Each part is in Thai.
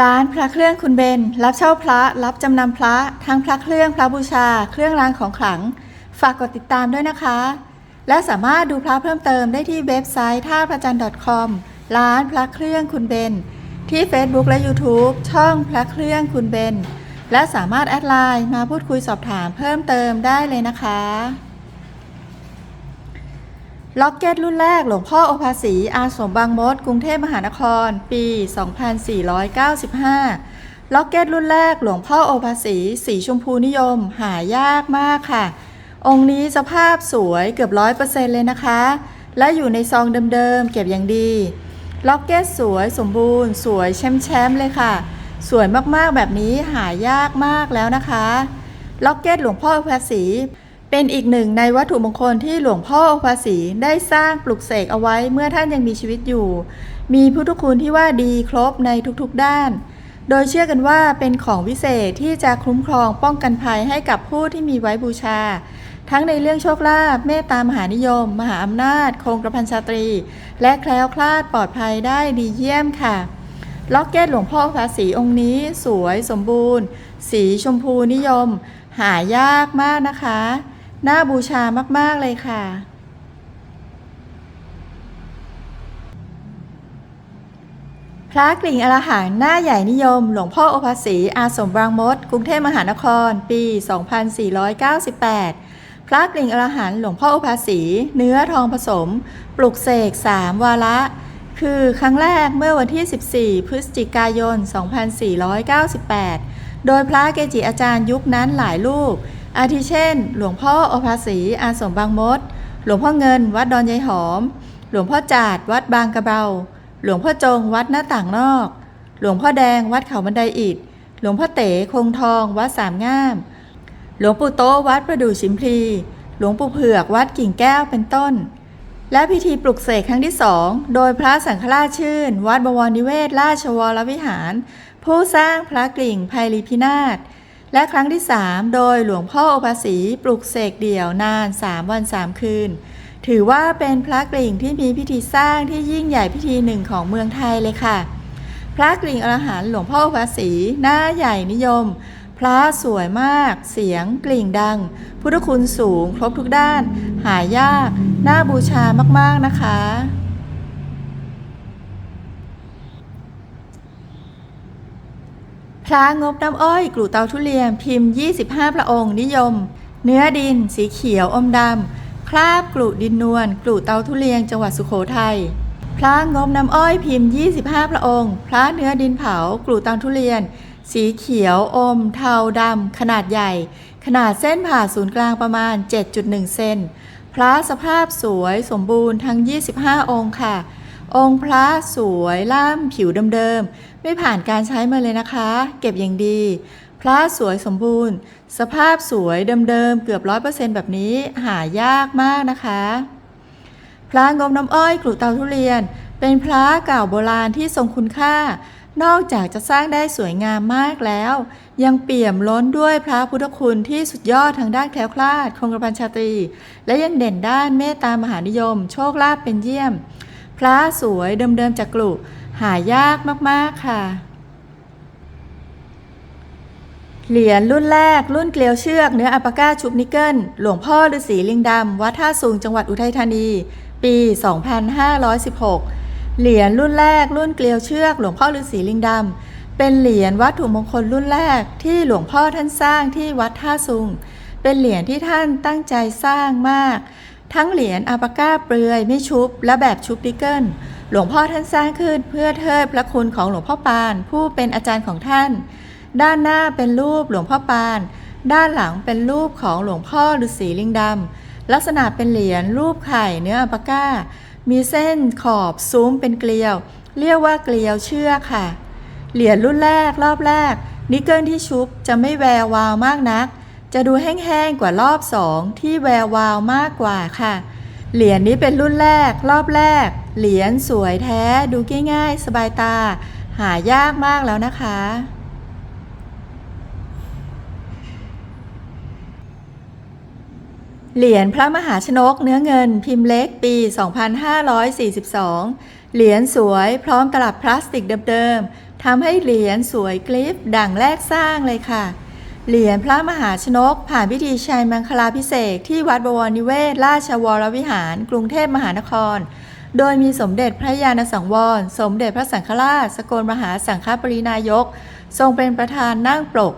ร้านพระเครื่องคุณเบน รับเช่าพระ รับจำนำพระ ทั้งพระเครื่องพระบูชา เครื่องรางของขลัง ฝากกดติดตามด้วยนะคะ และสามารถดูพระเพิ่มเติมได้ที่เว็บไซต์ท่าประจัน .com ร้านพระเครื่องคุณเบน ที่ Facebook และ YouTube ช่องพระเครื่องคุณเบน และสามารถแอดไลน์มาพูดคุยสอบถามเพิ่มเติมได้เลยนะคะ ล็อกเก็ตรุ่นแรกหลวงพ่อโอภาสีอาสมบางมด กรุงเทพมหานคร ปี 2495 ล็อกเก็ตรุ่นแรกหลวงพ่อโอภาสีสีชมพูนิยม หายากมากค่ะ องค์นี้สภาพสวยเกือบร้อยเปอร์เซ็นต์เลยนะคะ และอยู่ในซองเดิมๆ เก็บอย่างดี ล็อกเก็ตสวยสมบูรณ์ สวยแชมป์ๆเลยค่ะ สวยมากๆแบบนี้หายากมากแล้วนะคะ ล็อกเก็ตหลวงพ่อโอภาสี เป็นอีกหนึ่งในวัตถุมงคลที่หลวงพ่อโอภาสีได้สร้างปลุกเสกเอาไว้เมื่อท่านยังมีชีวิตอยู่ มีพุทธคุณที่ว่าดีครบในทุกๆด้าน โดยเชื่อกันว่าเป็นของวิเศษที่จะคุ้มครองป้องกันภัยให้กับผู้ที่มีไว้บูชา ทั้งในเรื่องโชคลาภเมตตามหานิยม มหาอำนาจ คงกระพันชาตรี และแคล้วคลาดปลอดภัยได้ดีเยี่ยมค่ะล็อกเก็ตหลวงพ่อภาษีองค์นี้สวยสมบูรณ์ สีชมพูนิยม หายากมากนะคะ น่าบูชามาก ๆ เลยค่ะ พระกลิ่งอรหันต์หน้าใหญ่นิยม หลวงพ่อโอภาสีอาสมบางมด กรุงเทพมหานคร ปี 2498 พระกลิ่งอรหันต์หลวงพ่อโอภาสีเนื้อทองผสม ปลุกเสก 3 วาระคือครั้งแรกเมื่อวันที่ 14 พฤศจิกายน 2498 โดยพระเกจิอาจารย์ยุคนั้นหลายรูป อาทิเช่น หลวงพ่อโอภาสีอาสมบางมด หลวงพ่อเงิน วัดดอนยายหอม หลวงพ่อจาด วัดบางกระเบา หลวงพ่อจง วัดหน้าต่างนอก หลวงพ่อแดง วัดเขาบันไดอิฐ หลวงพ่อเต๋คงทอง วัดสามง่าม หลวงปู่โตวัดประดู่ชิมพลี หลวงปู่เผือก วัดกิ่งแก้ว เป็นต้น และพิธีปลุกเสกครั้งที่สอง โดยพระสังฆราชชื่น วัดบวรนิเวศ ราชวรวิหาร ผู้สร้างพระกลิ่งไพลีพินาศ และครั้งที่สามโดยหลวงพ่อโอภาสีปลุกเสกเดี่ยวนาน 3 วัน 3 คืน ถือว่าเป็นพระกลิ่งที่มีพิธีสร้างที่ยิ่งใหญ่พิธีหนึ่งของเมืองไทยเลยค่ะ พระกลิ่งอรหันต์หลวงพ่อโอภาสีหน้าใหญ่นิยม พระสวยมาก เสียงกลิ่งดัง พุทธคุณสูง ครบทุกด้าน หายาก น่าบูชามากๆนะคะ พระงบน้ำอ้อยกลูเตาทุเรียนพิมพ์ 25 พระองค์นิยม เนื้อดิน สีเขียวอมดำคราบกลูดินนวลกลูเตาทุเรียงจังหวัดสุโขทัยพระงบน้ำอ้อยพิมพ์ 25 พระองค์ พระเนื้อดินเผากลูเตาทุเรียน สีเขียวอม เทาดำขนาดใหญ่ ขนาดเส้นผ่าศูนย์กลางประมาณ 7.1 เซนพระสภาพสวยสมบูรณ์ทั้ง 25 องค์ค่ะ องค์พระสวยล่ามผิวเดิมๆ ไม่ผ่านการใช้มาเลยนะคะ เก็บอย่างดี พระสวยสมบูรณ์ สภาพสวยเดิมๆ เกือบร้อยเปอร์เซ็นต์แบบนี้หายากมากนะคะ พระงมน้ำอ้อยกลุเตาทุเรียน เป็นพระเก่าโบราณที่ทรงคุณค่า นอกจากจะสร้างได้สวยงามมากแล้ว ยังเปี่ยมล้นด้วยพระพุทธคุณที่สุดยอดทางด้านแคล้วคลาด คงกระพันชาตรี และยังเด่นด้านเมตตามหานิยม โชคลาภเป็นเยี่ยม พระสวยเดิมๆจากกลุหายากมากๆค่ะ เหรียญรุ่นแรกรุ่นเกลียวเชือกเนื้ออัปก้าชุบนิกเกิล หลวงพ่อฤาษีลิงดำ วัดท่าสูงจังหวัดอุทัยธานี ปี 2516 เหรียญรุ่นแรกรุ่นเกลียวเชือกหลวงพ่อฤาษีลิงดำ เป็นเหรียญวัตถุมงคลรุ่นแรกที่หลวงพ่อท่านสร้างที่วัดท่าซุงเป็นเหรียญที่ท่านตั้งใจสร้างมาก ทั้งเหรียญอัปปาก้าเปลือยไม่ชุบ และแบบชุบนิกเกิลหลวงพ่อท่านสร้างขึ้นเพื่อเทิดพระคุณของหลวงพ่อปาน ผู้เป็นอาจารย์ของท่าน ด้านหน้าเป็นรูปหลวงพ่อปาน ด้านหลังเป็นรูปของหลวงพ่อฤาษีลิงดำลักษณะเป็นเหรียญรูปไข่เนื้ออัปปาก้า มีเส้นขอบซุ้มเป็นเกลียว เรียกว่าเกลียวเชือกค่ะ เหรียญรุ่นแรกรอบแรกนิกเกิลที่ชุบจะไม่แวววาวมากนัก จะดูแห้งๆกว่ารอบสองที่แวววาวมากกว่าค่ะ เหรียญนี้เป็นรุ่นแรก รอบแรก เหรียญสวยแท้ดูง่ายๆ สบายตา หายากมากแล้วนะคะ เหรียญพระมหาชนกเนื้อเงินพิมพ์เล็กปี 2542 เหรียญสวยพร้อมตลับพลาสติกเดิมๆทำให้เหรียญสวยกลิฟดั่งแรกสร้างเลยค่ะ เหรียญพระมหาชนก ผ่านพิธีชัยมังคลาพิเศษที่วัดบวรนิเวศ ราชวรวิหาร กรุงเทพมหานคร โดยมีสมเด็จพระยาณสังวร สมเด็จพระสังฆราช สกลมหาสังฆปรินายก ทรงเป็นประธานนั่งปก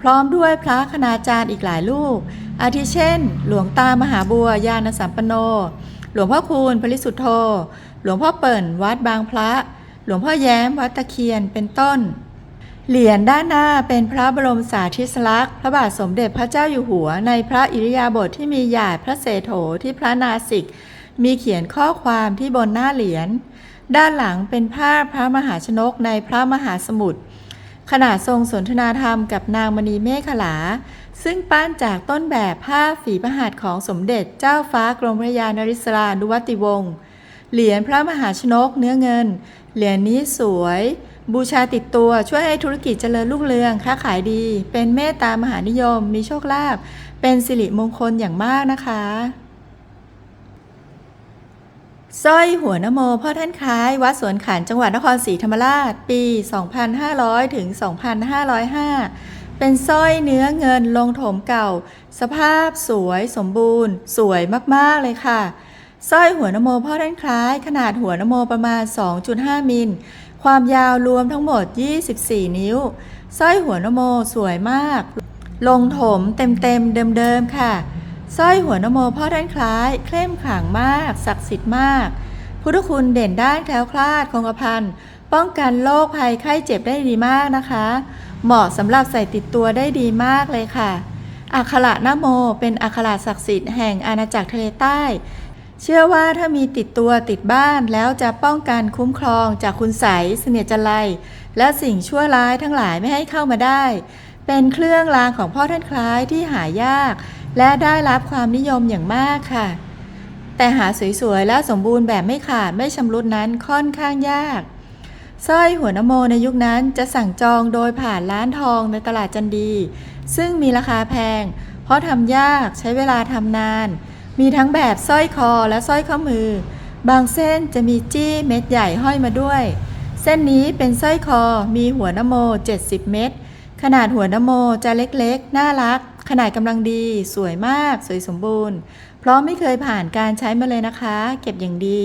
พร้อมด้วยพระคณาจารย์อีกหลายรูป อาทิเช่น หลวงตามหาบัวยานสัมปันโน หลวงพ่อคูณปริสุทธโธ หลวงพ่อเปิ่นวัดบางพระ หลวงพ่อแย้มวัดตะเคียนเป็นต้น เหรียญด้านหน้าเป็นพระบรมสาธิสลักษณ์พระบาทสมเด็จพระเจ้าอยู่หัว ในพระอิริยาบถทที่มีหยาดพระเศโถที่พระนาสิก มีเขียนข้อความที่บนหน้าเหรียญด้านหลังเป็นภาพพระมหาชนกในพระมหาสมุทรขณะทรงสนทนาธรรมกับนางมณีเมฆขลา ซึ่งปั้นจากต้นแบบภาพฝีพระหัตถ์ของสมเด็จเจ้าฟ้ากรมพระยานริศรานุวัติวงศ์เหรียญพระมหาชนกเนื้อเงิน เหรียญนี้สวย บูชาติดตัวช่วยให้ธุรกิจเจริญรุ่งเรือง ค้าขายดี เป็นเมตตามหานิยม มีโชคลาภเป็นสิริมงคลอย่างมากนะคะสร้อยหัวนโมพ่อท่านคล้าย วัดสวนขันจังหวัดนครศรีธรรมราช ปี 2500 ถึง 2505 เป็นสร้อยเนื้อเงินลงโถมเก่า สภาพสวยสมบูรณ์ สวยมาก ๆ เลยค่ะสร้อยหัวนโมพ่อท่านคล้าย ขนาดหัวนโมประมาณ 2.5 มิล ความยาวรวมทั้งหมด 24 นิ้ว สร้อยหัวนโมสวยมาก ลงถมเต็มๆเดิมๆค่ะ สร้อยหัวนโมพ่อท่านคล้าย เคล่มขลังมาก ศักดิ์สิทธิ์มาก พุทธคุณเด่นด้านแคล้วคลาดคงกระพันป้องกันโรคภัยไข้เจ็บได้ดีมากนะคะ เหมาะสำหรับใส่ติดตัวได้ดีมากเลยค่ะอักขระนโม เป็นอักขระศักดิ์สิทธิ์แห่งอาณาจักรทะเลใต้ เชื่อว่าถ้ามีติดตัวติดบ้านแล้วจะป้องกันคุ้มครองจากคุณใสเสนียจันไรและสิ่งชั่วร้ายทั้งหลายไม่ให้เข้ามาได้ เป็นเครื่องรางของพ่อท่านคล้ายที่หายาก และได้รับความนิยมอย่างมากค่ะ แต่หาสวยๆและสมบูรณ์แบบไม่ขาดไม่ชำรุดนั้นค่อนข้างยากสร้อยหัวนโมในยุคนั้นจะสั่งจองโดยผ่านร้านทองในตลาดจันดี ซึ่งมีราคาแพง เพราะทำยากใช้เวลาทำนาน มีทั้งแบบสร้อยคอและสร้อยข้อมือ บางเส้นจะมีจี้เม็ดใหญ่ห้อยมาด้วย เส้นนี้เป็นสร้อยคอมีหัวนโม 70 เม็ดขนาดหัวนโมจะเล็กๆ น่ารัก ขนาดกำลังดี สวยมาก สวยสมบูรณ์ เพราะไม่เคยผ่านการใช้มาเลยนะคะ เก็บอย่างดี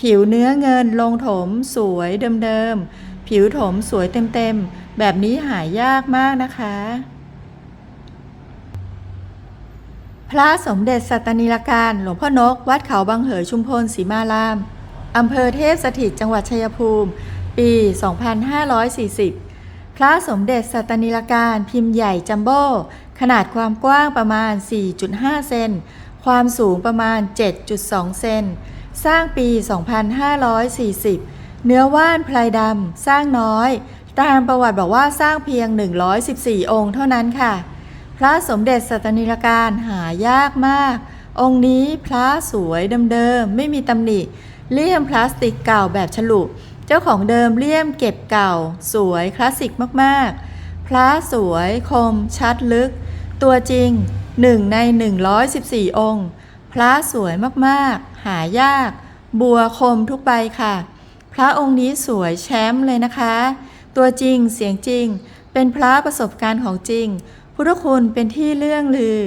ผิวเนื้อเงินลงถม สวยเดิมๆ ผิวถมสวยเต็มๆ แบบนี้หายากมากนะคะ พระสมเด็จสัตนีลการหลวงพ่อนก วัดเขาบางเหอชุมพลศรีมาราม อำเภอเทพสถิตจังหวัดชัยภูมิ ปี 2540 พระสมเด็จสัตนีลการพิมพ์ใหญ่จัมโบ้ขนาดความกว้างประมาณ 4.5 เซน ความสูงประมาณ 7.2 เซน สร้างปี 2540 เนื้อว่านพลายดำ สร้างน้อย ตามประวัติบอกว่าสร้างเพียง 114 องค์เท่านั้นค่ะ พระสมเด็จสัตนิลการหายากมาก องค์นี้พระสวยเดิมๆไม่มีตำหนิเลี่ยมพลาสติกเก่าแบบฉลุเจ้าของเดิมเลี่ยมเก็บเก่า สวยคลาสสิกมากๆ พระสวยคม ชัดลึก ตัวจริง1ใน 114 องค์ พระสวยมากๆ หายาก บัวคมทุกใบค่ะ พระองค์นี้สวยแชมป์เลยนะคะ ตัวจริงเสียงจริง เป็นพระประสบการณ์ของจริง พุทธคุณเป็นที่เลื่องลือ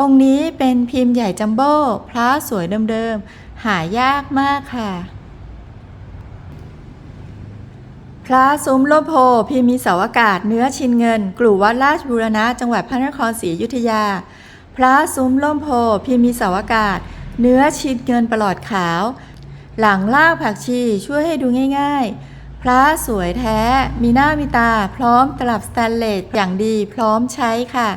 องค์นี้เป็นพิมพ์ใหญ่จัมโบ้พระสวยเดิมๆ หายากมากค่ะ พระซุ้มโลโพพิมพ์มีเสาอากาศเนื้อชินเงิน กลุ่วัดราชบูรณะจังหวัดพระนครศรีอยุธยา พระซุ้มล่มโพพิมพ์มีเสาอากาศ เนื้อชินเงินประหลอดขาว หลังลากผักชีช่วยให้ดูง่าย ๆ พระสวยแท้ มีหน้ามีตา พร้อมตลับสแตนเลสอย่างดีพร้อมใช้ค่ะ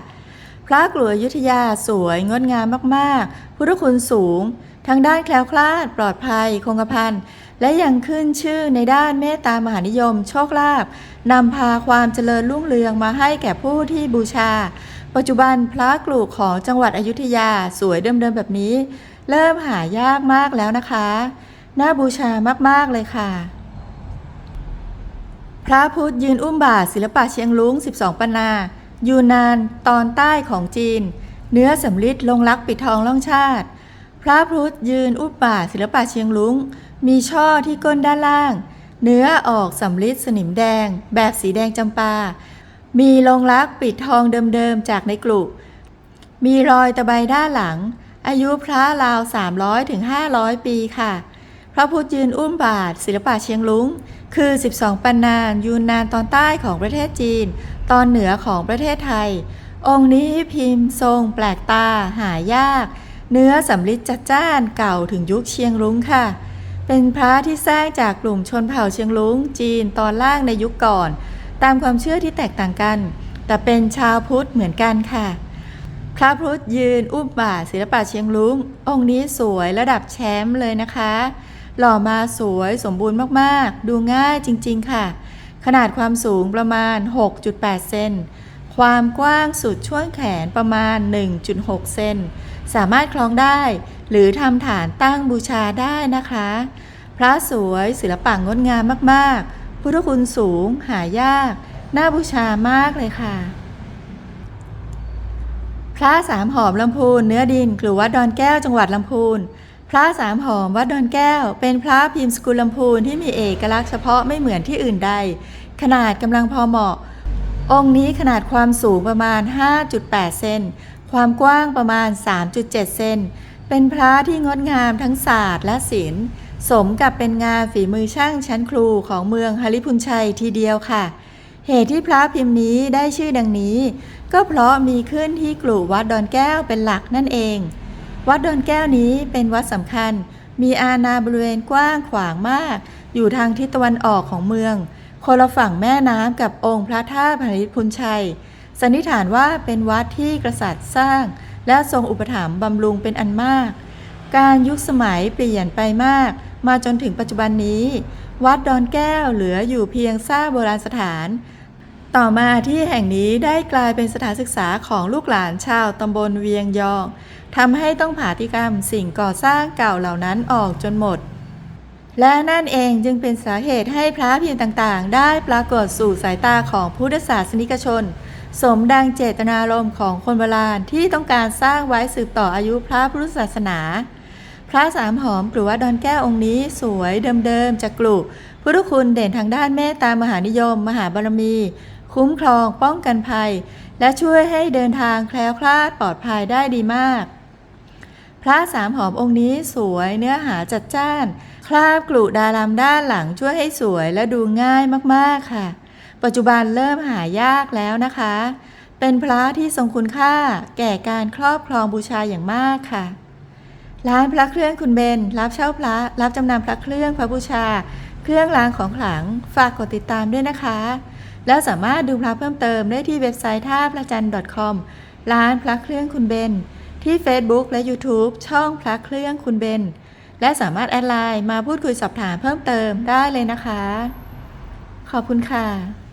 พระกลัวยุธยาสวยงดงามมากๆ พุทธคุณสูง ทั้งด้านแคล้วคลาด ปลอดภัย คงกระพันและยังขึ้นชื่อในด้านเมตตามหานิยม โชคลาภนำพาความเจริญรุ่งเรืองมาให้แก่ผู้ที่บูชา ปัจจุบันพระกลุ่ของจังหวัดอยุธยาสวยเดิมๆแบบนี้ เริ่มหายากมากแล้วนะคะ น่าบูชามากๆเลยค่ะ พระพุทธยืนอุ้มบาทศิลปะเชียงลุง 12ปนา ยูนาน ตอนใต้ของจีน เนื้อสำริดลงรักปิดทองล่องชาติ พระพุทธยืนอุปบาทศิลปะเชียงลุง มีช่อที่ก้นด้านล่าง เนื้อออกสำลิดสนิมแดง แบบสีแดงจำปา มีลงรักปิดทองเดิมๆจากในกลุ่มมีรอยตะไบด้านหลัง อายุพระราว 300ถึง500 ปีค่ะ ระพุทธยืนอุ้มบาท ศิลปะเชียงลุง คือ 12 ปันนานยูนนานตอนใต้ของประเทศจีน ตอนเหนือของประเทศไทย องค์นี้พิมพ์ทรงแปลกตาหายาก เนื้อสำลิดจัดจ้านเก่าถึงยุคเชียงรุ้งค่ะ เป็นพระที่สร้างจากกลุ่มชนเผ่าเชียงรุ้งจีนตอนล่างในยุคก่อน ตามความเชื่อที่แตกต่างกัน แต่เป็นชาวพุทธเหมือนกันค่ะพระพุทธยืนอุ้มบาทศิลปะเชียงรุ้งองค์นี้สวยระดับแชมป์เลยนะคะ หล่อมาสวยสมบูรณ์มากๆ ดูง่ายจริงๆค่ะ ขนาดความสูงประมาณ 6.8 เซน ความกว้างสุดช่วงแขนประมาณ 1.6 เซน สามารถคล้องได้ หรือทำฐานตั้งบูชาได้นะคะ พระสวยศิลปะงดงามมากๆ พุทธคุณสูงหายาก น่าบูชามากเลยค่ะ พระสามหอมลำพูนเนื้อดินกลุ่วัดดอนแก้วจังหวัดลำพูน พระสามหอมวัดดอนแก้ว เป็นพระพิมพ์สกุลลำพูนที่มีเอกลักษณ์เฉพาะไม่เหมือนที่อื่นใด ขนาดกำลังพอเหมาะ องค์นี้ขนาดความสูงประมาณ 5.8 เซนความกว้างประมาณ 3.7 เซนเป็นพระที่งดงามทั้งศาสตร์และศิลป์ สมกับเป็นงานฝีมือช่างชั้นครูของเมืองฮาริพุนชัยทีเดียวค่ะ เหตุที่พระพิมพ์นี้ได้ชื่อดังนี้ ก็เพราะมีขึ้นที่กลุ่วัดดอนแก้วเป็นหลักนั่นเอง วัดดอนแก้วนี้เป็นวัดสำคัญ มีอาณาบริเวณกว้างขวางมาก อยู่ทางทิศตะวันออกของเมือง คนละฝั่งแม่น้ำกับองค์พระธาตุพริพุนชัย สันนิษฐานว่าเป็นวัดที่กษัตริย์สร้าง และทรงอุปถัมภ์บำรุงเป็นอันมาก การยุคสมัยเปลี่ยนไปมาก มาจนถึงปัจจุบันนี้ วัดดอนแก้วเหลืออยู่เพียงซากโบราณสถาน ต่อมาที่แห่งนี้ได้กลายเป็นสถานศึกษาของลูกหลานชาวตำบลเวียงยองทำให้ต้องผ่าติกรรมสิ่งก่อสร้างเก่าเหล่านั้นออกจนหมด และนั่นเองจึงเป็นสาเหตุให้พระพิมพ์ต่างๆ ได้ปรากฏสู่สายตาของพุทธศาสนิกชน สมดังเจตนารมณ์ของคนโบราณที่ต้องการสร้างไว้สืบต่ออายุพระพุทธศาสนา พระสามหอมกรุวัดดอนแก้วองค์นี้สวยเดิมๆจากกลุ พุทธคุณเด่นทางด้านเมตตามหานิยม มหาบารมี คุ้มครอง ป้องกันภัย และช่วยให้เดินทางแคล้วคลาดปลอดภัยได้ดีมาก พระสามหอมองค์นี้สวยเนื้อหาจัดจ้าน คราบกลุดารามด้านหลังช่วยให้สวยและดูง่ายมากๆค่ะ ปัจจุบันเริ่มหายากแล้วนะคะ เป็นพระที่ทรงคุณค่าแก่การครอบครองบูชาอย่างมากค่ะร้านพระเครื่องคุณเบน รับเช่าพระ รับจำนำพระเครื่องพระบูชา เครื่องรางของขลัง ฝากกดติดตามด้วยนะคะ แล้วสามารถดูพระเพิ่มเติมได้ที่เว็บไซต์ท่าพระจันทร์ .com ร้านพระเครื่องคุณเบน ที่ Facebook และ YouTube ช่องพระเครื่องคุณเบน และสามารถแอดไลน์มาพูดคุยสอบถามเพิ่มเติมได้เลยนะคะ ขอบคุณค่ะ